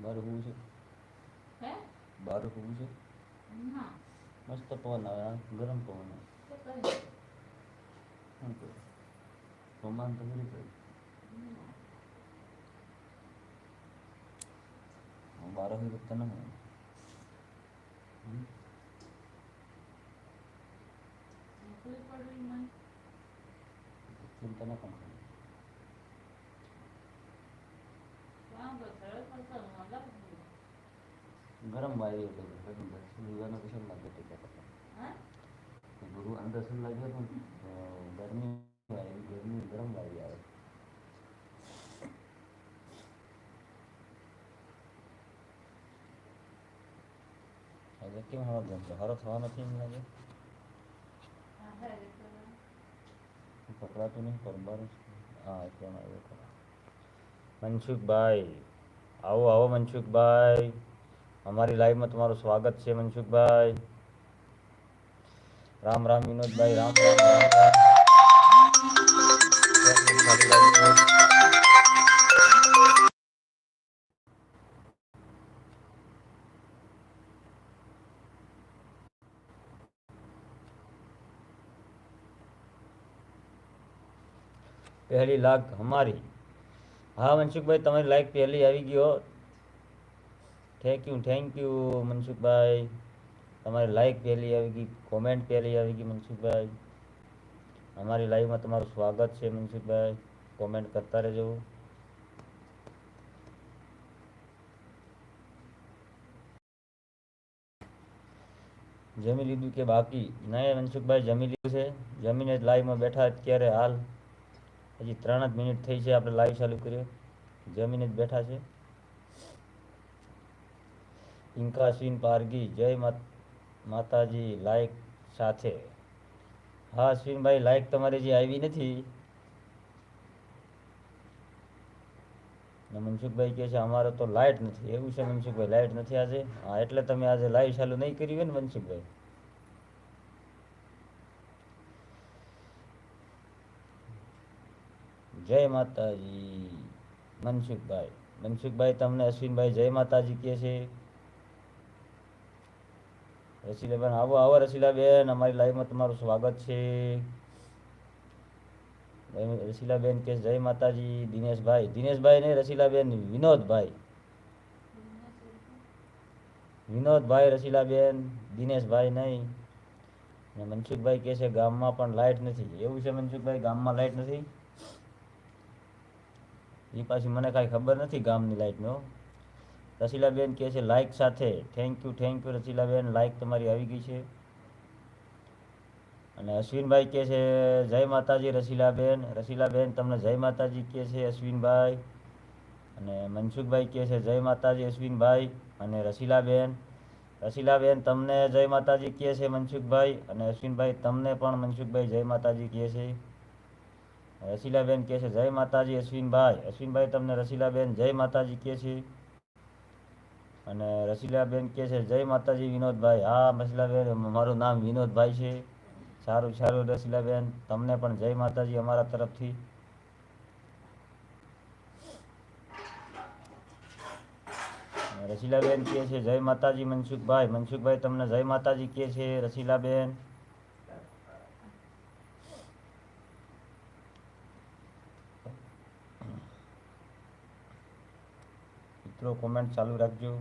બહાર હોવું છે? હે? બહાર હોવું છે? ના મસ્ત પવન આવે ગરમ પવન આવે. શું કહે રોમાન તો કરી. પડે હું તને હું? મને ચિંતા ના કામ ગરમ વાયુ હતો સુરવાનો કશું લાગે તે કહેતા હા? ગુરુ અંદર શું લાગે તો ગરમી વાયુ ગરમી ગરમ વાયુ આવે. એટલે કેમ હવા ગમતો હારો થવા નથી એમ લાગે? એટલે પકડાતું નહીં પરબાર હા કેમ આવ્યો મનસુખભાઈ આવો આવો મનસુખભાઈ. અમારી લાઈવમાં તમારું સ્વાગત છે, મનસુખભાઈ. રામ રામ, વિનોદભાઈ, રામ રામ રામ રામ. પહેલી લાખ હમારી હા, મનસુખભાઈ, તમારી લાઈક પહેલી આવી ગયો thank you thank you Mansukhbhai તમારી લાઈક પહેલી આવી ગઈ કોમેન્ટ પહેલી આવી ગઈ મનસુખભાઈ અમારી લાઈવમાં તમારું સ્વાગત છે મનસુખભાઈ કોમેન્ટ કરતા રહેજો. જમી લીધું કે બાકી? નહીં મનસુખભાઈ જમી લીધું છે. જમીને જ લાઈવમાં બેઠા અત્યારે હાલ. હજી ત્રણ જ મિનિટ થઈ છે, આપણે લાઈવ ચાલુ કરીએ જમીને જ બેઠા છે. ઇન્કાસીન પારગી, જય માત- માતાજી લાઈક સાથે. હા અશ્વિનભાઈ લાઈક તમારી જે આવી નથી? મનસુખભાઈ કહે છે, અમારે તો લાઇટ નથી. એવું છે મનસુખભાઈ લાઇટ નથી આજે? હા, એટલે તમે આજે લાઈવ ચાલુ નહીં કરી હોય ને મનસુખભાઈ? જય માતાજી, મનસુખભાઈ. મનસુખભાઈ, તમને અશ્વિનભાઈ, જય માતાજી કહે છે. રસીલાબેન આવો આવો રસીલાબેન અમારી લાઈવમાં તમારું સ્વાગત છે. રસીલાબેન કે જય માતાજી, દિનેશભાઈ. દિનેશભાઈ ને રસીલાબેન વિનોદભાઈ. વિનોદભાઈ રસીલાબેન દિનેશભાઈ નહીં. ને મનસુખભાઈ કહે છે ગામમાં પણ લાઇટ નથી. એવું છે મનસુખભાઈ, ગામમાં લાઇટ નથી? એ પાછી મને કાંઈ ખબર નથી ગામની લાઇટનો રસીલાબેન કહે છે લાઇક સાથે. Thank you thank you Rasilaben. Like તમારી આવી ગઈ છે. અને અશ્વિનભાઈ કહે છે, જય માતાજી, રસીલાબેન. રસીલાબેન તમને જય માતાજી કહે છે, અશ્વિનભાઈ. અને મનસુખભાઈ કહે છે, જય માતાજી, અશ્વિનભાઈ. અને રસીલાબેન. રસીલાબેન તમને જય માતાજી કહે છે, મનસુખભાઈ. અને અશ્વિનભાઈ તમને પણ મનસુખભાઈ જય માતાજી કહે છે. રસીલાબેન કહે છે, જય માતાજી, અશ્વિનભાઈ. અશ્વિનભાઈ તમને રસીલાબેન જય માતાજી કહે છે. અને રસીલાબેન કે છે, જય માતાજી વિનોદભાઈ. હા, રસીલાબેન, મારું નામ વિનોદભાઈ છે. સારું સારું રસીલાબેન. તમને પણ જય માતાજી અમારા તરફથી. રસીલાબેન કહે છે, જય માતાજી મનસુખભાઈ. મનસુખભાઈ તમને જય માતાજી કહે છે, રસીલાબેન. મિત્રો કોમેન્ટ ચાલુ રાખજો.